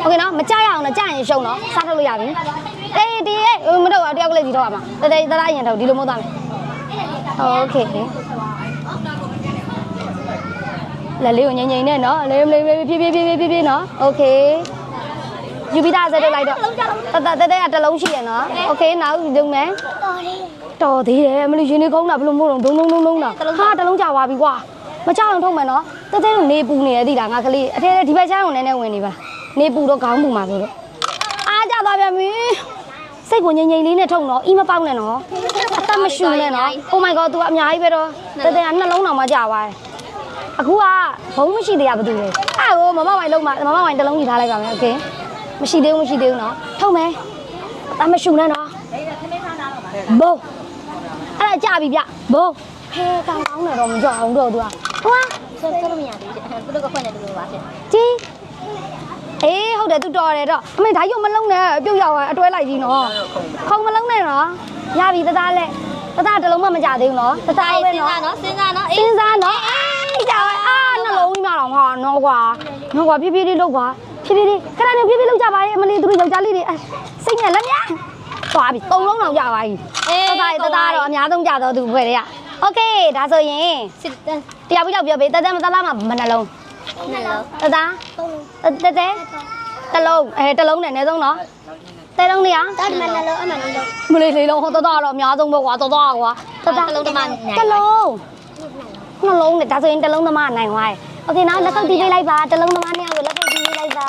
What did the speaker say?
โอเคနော်မကြရအောင်နော်ကြရင်ရှုံးနော်စားထုတ်လို့ရပြီအေးဒီရဲ့မတော့တယောက်ကလေးစီထုတ်ရမှာတတဲတလားရင်ထုတ်ဒီလိုမဟုတ်သားမယ်โอเคလက်လေးကိုငိမ့်ငိမ့်နဲ့နော်လေးလေးဖြည်းဖြည်းဖြည်းဖြည်းဖြည်းဖြည်းနော်โอเคယူပြီးသားစက်ထုတ်လိုက်တော့တတတဲကတစ်လုံးရှိရနော်โอเคနောက်ယူမယ်တော်သေးတယ်မလို့ရင်းနေကောင်းတာဘလို့မို့တော့ဒုံဒုံဒုံဒုံတာဟာတစ်လုံးကြာသွားပြီကွာမကြောက်အောင်ထုတ်မယ်နော်တတဲတို့နေပူနေရသေးလားငါကလေးအထဲဒီဘက်ချမ်းကိုနည်းနည်းဝင်နေပါ နေပူတော့ခေါင်းပူမှာဆိုတော့အားကြသွားပြန်ပြီစိတ်ကိုငြိမ်ငြိမ်လေးနဲ့ထုတ်နော်အီမပေါက်နဲ့နော်အသက်မရှူနဲ့နော် Oh my god तू အများကြီးပဲတော့တတဲကနှလုံးတောင်မှကြာသွားတယ်အခုကဘုံမရှိသေးရဘာတူလဲအဲ့ဟိုမမဝိုင်လုံးမှာမမဝိုင်တစ်လုံးယူထားလိုက်ပါမယ်โอเคမရှိသေးဘူးမရှိသေးဘူးနော်ထုတ်မယ်အသက်မရှူနဲ့နော်ဘုံအဲ့ဒါကြာပြီဗျဘုံဟဲကောင်းကောင်းနေတော့မကြောက်အောင်တော့ तू อ่ะဟွာ ဆက်ဆက်လို့မရသေးဘူးသူတို့ကဖွင့်နေတယ်လို့ပါဖြစ် ကြီး အေးဟုတ်တယ်သူတော်တယ်တော့အမေဒါရုပ်မလုံးနဲ့ပြုတ်ရောက်အတွဲလိုက်ကြီးနော်ခုံမလုံးနဲ့နော်ရပြီတသားလက်တသားတစ်လုံးမှမကြသေးဘူးနော်တသားပဲ စဉ်း နော် စားနော်စဉ်းစားနော်အေး စဉ်းစားနော်အေးကြောက်အာနှလုံးကြီးမှတော့ဟာနော်ကွာနော်ကွာဖြည်းဖြည်းလေးလုပ်ကွာဖြည်းဖြည်းလေးခဏနေဖြည်းဖြည်းလုပ်ကြပါရဲ့အမလေးသူတို့ယောက်ျားလေးတွေစိတ်နဲ့လက်များသွားပြီသုံးလုံးတော့ကြပါပြီတသားတသားတော့အများဆုံးကြတော့သူဖွဲ့တွေကโอเคဒါဆိုရင် စစ်တန်း တရားပြီးတော့ပြောပေးတသက်မသက်လားမှာမနှလုံး နှလုံး တသားတသက်တစ်လုံးအဲတစ်လုံးနဲ့အနည်းဆုံးနော်တဲလုံးနေရ တာဒီမှာနှလုံးအမှန်နှလုံး မလေးလေးလုံးဟောတသားတော့အများဆုံးပဲကွာတသားကွာတသား တစ်လုံးတစ်မနိုင် တစ်လုံးနှလုံးနဲ့ဒါဆိုရင်တစ်လုံးသမားနိုင်သွားတယ်โอเคနော်လက်ကုပ်တီးပေးလိုက်ပါတစ်လုံးသမားနှစ်ယောက်ကိုလက်ကုပ်တီးပေးလိုက်ပါ